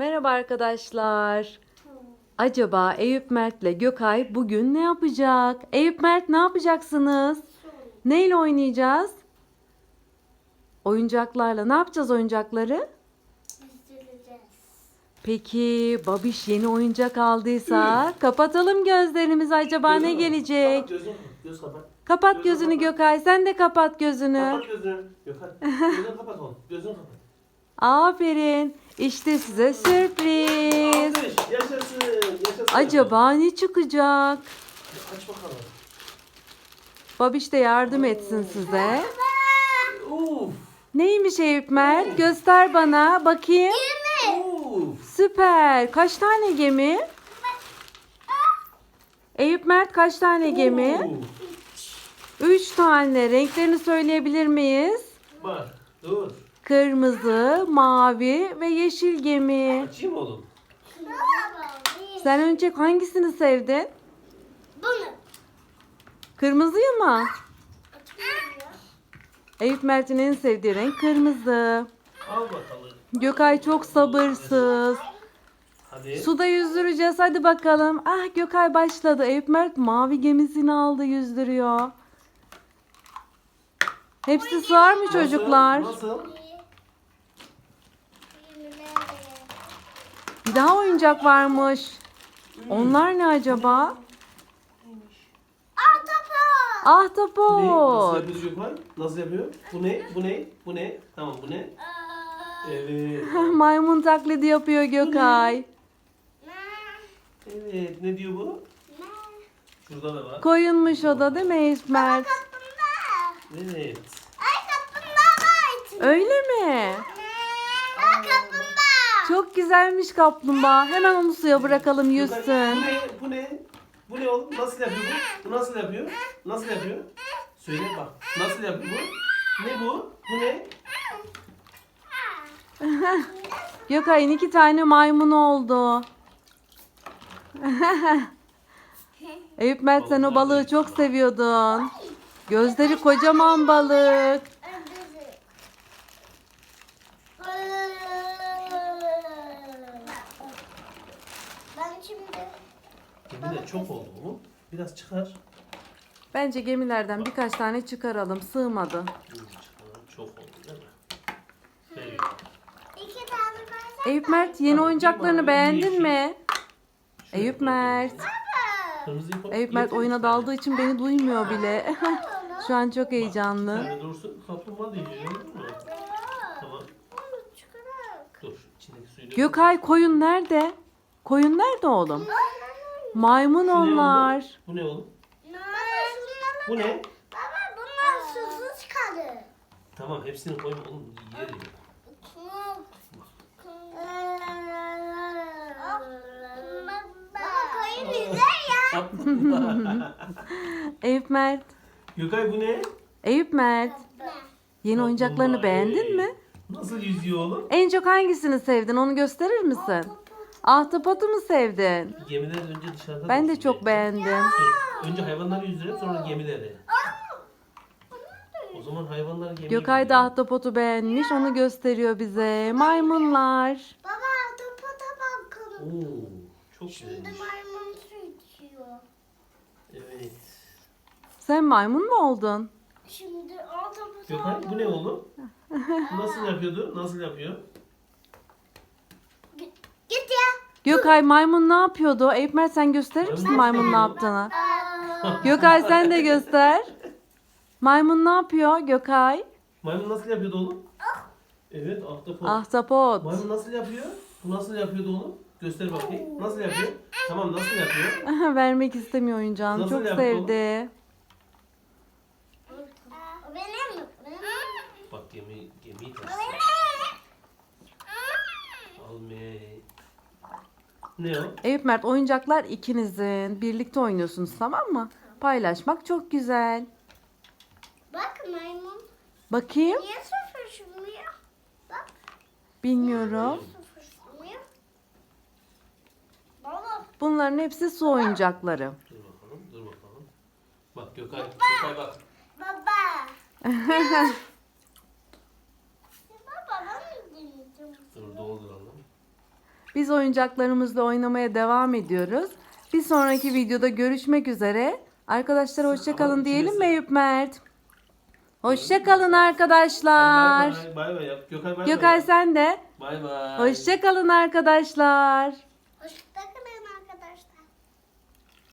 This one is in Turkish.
Merhaba arkadaşlar. Acaba Eyüp Mert'le Gökay bugün ne yapacak? Eyüp Mert ne yapacaksınız? Neyle oynayacağız? Oyuncaklarla. Ne yapacağız oyuncakları? Peki Babiş yeni oyuncak aldıysa kapatalım gözlerimizi. Acaba ne gelecek? Kapat gözünü. Göz kapat. Kapat gözünü Gökay. Sen de kapat gözünü. Kapat gözünü. Gökhan. Gözünü kapat oğlum. Gözünü kapat. Aferin. İşte size sürpriz. Alkış. Yaşasın. Yaşasın. Acaba ne çıkacak? Aç bakalım. Babiş de yardım etsin size. Uf. Neymiş Eyüp Mert? Göster bana. Bakayım. Uf. Süper. Kaç tane gemi? Eyüp Mert kaç tane gemi? Uf. Üç tane. Renklerini söyleyebilir miyiz? Bak. Dur. Kırmızı, mavi ve yeşil gemi. Açayım oğlum. Sen önce hangisini sevdin? Bunu. Kırmızıyı mı? Eyüp Mert'in en sevdiği renk kırmızı. Al bakalım. Gökay çok sabırsız. Hadi. Suda yüzdüreceğiz hadi bakalım. Ah Gökay başladı. Eyüp Mert mavi gemisini aldı yüzdürüyor. Hepsi sığar mı çocuklar? Nasıl? Nasıl? Bir daha oyuncak varmış. Onlar ne acaba? Ne? Nasıl Ahtapot. yapıyor Gökhan? Nasıl yapıyor? Bu ne? Bu ne? Bu ne? Tamam bu ne? Evet. Maymun taklidi yapıyor Gökay. Evet. Ne diyor bu? Şurada da var. Koyunmuş o da değil mi Eyüp Mert? Evet. Öyle mi? Çok güzelmiş kaplumbağa. Hemen onu suya bırakalım Bu yüzsün. ne? Bu ne? Bu ne oğlum? Nasıl yapıyor bu? Bu nasıl yapıyor? Nasıl yapıyor? Söyle bak. Nasıl yapıyor bu? Ne bu? Bu ne? Gökay'ın iki tane maymun oldu. Eyüp Mert sen o balığı çok seviyordun. Gözleri kocaman balık. Ben şimdi Gemi de çok oldu bu. Biraz çıkar. Bence gemilerden birkaç tane çıkaralım. Sığmadı. Çıkar. Çok oldu değil mi? Evet. iki tane Eyüp Mert yeni oyuncaklarını beğendin mi? Eyüp Mert. Kırmızıyı koy. Eyüp Mert Yeter oyuna daldığı için beni duymuyor bile. Şu an çok heyecanlı. tane dursun. Kaplumbağa diyeceğim. değil mi? Tamam. onu çıkarak. Dur. İçindeki suyu dök. Gökay koyun nerede? Koyun nerede oğlum? Maymun Şu ne oğlum? onlar. Bu ne oğlum? Baba, Bu ne? baba bunlar susuz kalır. Tamam hepsini koyma oğlum. Yerim. Baba koyun güzel ya. Eyüp Mert. Gökay bu ne? Eyüp Mert. Yeni oyuncaklarını beğendin mi? Nasıl yüzüyor oğlum? En çok hangisini sevdin? Onu gösterir misin? Ahtapotu mu sevdin? Gemiler önce dışarıda Ben de çok beğendim. Önce hayvanları yüzdürelim sonra gemileri. O zaman hayvanlar gemi Gökay da ahtapotu beğenmiş. Onu gösteriyor bize. Maymunlar. Baba topata bakalım. Oo, çok Şimdi güzelmiş. maymun su içiyor. Evet. Sen maymun mu oldun? Şimdi o topu Gökay bu ne oğlum? Nasıl yapıyordu? Nasıl yapıyor? Git ya. Gökay maymun ne yapıyordu? Eyüp Mert sen gösterir misin maymun ne yaptığını? Gökay sen de göster. Maymun ne yapıyor Gökay? Maymun nasıl yapıyordu oğlum? Evet ahtapot. Ahtapot. Maymun nasıl yapıyor? Bu nasıl yapıyordu oğlum? Göster bakayım. Nasıl yapıyor? Tamam nasıl yapıyor? Vermek istemiyor oyuncağını. Nasıl Çok yaptı oğlum? sevdi. Benim. Bak gemi gemiyi taşısın. Ne o? Eyüp Mert oyuncaklar ikinizin. Birlikte oynuyorsunuz tamam mı? Paylaşmak çok güzel. Bak maymun. Bakayım. Niye sıfır şunluyor? Bak. Bilmiyorum. Sıfır şunluyor. Baba. Bunların hepsi su oyuncakları. Dur bakalım, dur bakalım. Bak Gökay, Gökay bak. Baba. Baba ben mi deneyeceğim? Dur dolduralım. Biz oyuncaklarımızla oynamaya devam ediyoruz. Bir sonraki videoda görüşmek üzere. Arkadaşlar hoşça kalın diyelim mi Eyüp Mert? Hoşça kalın arkadaşlar. Bay bay bay bay. Gökay bay bay. Gökay sen de. Bay bay. Hoşça kalın arkadaşlar. Hoşçakalın.